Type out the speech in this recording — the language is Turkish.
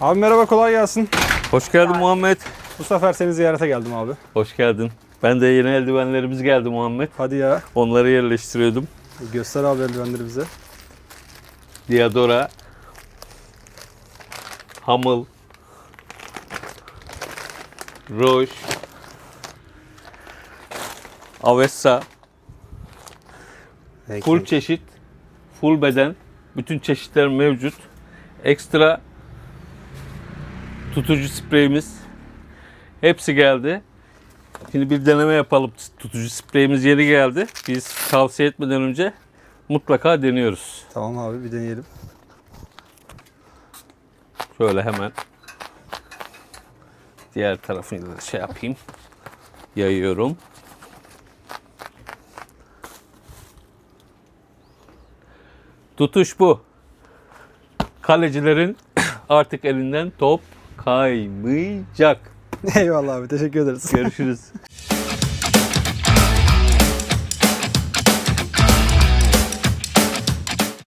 Abi merhaba kolay gelsin. Hoş geldin Muhammed. Bu sefer seni ziyarete geldim abi. Hoş geldin. Ben de yeni eldivenlerimiz geldi Muhammed. Hadi ya. Onları yerleştiriyordum. Göster abi eldivenleri bize. Diadora, Hamıl, Roche, Avessa, full çeşit, full beden, bütün çeşitler mevcut. Ekstra tutucu spreyimiz hepsi geldi. Şimdi bir deneme yapalım. Tutucu spreyimiz yeni geldi. Biz tavsiye etmeden önce mutlaka deniyoruz. Tamam abi bir deneyelim. Şöyle hemen diğer tarafını da şey yapayım. Yayıyorum. Tutuş bu. Kalecilerin artık elinden top kaymayacak. Eyvallah abi teşekkür ederiz. Görüşürüz.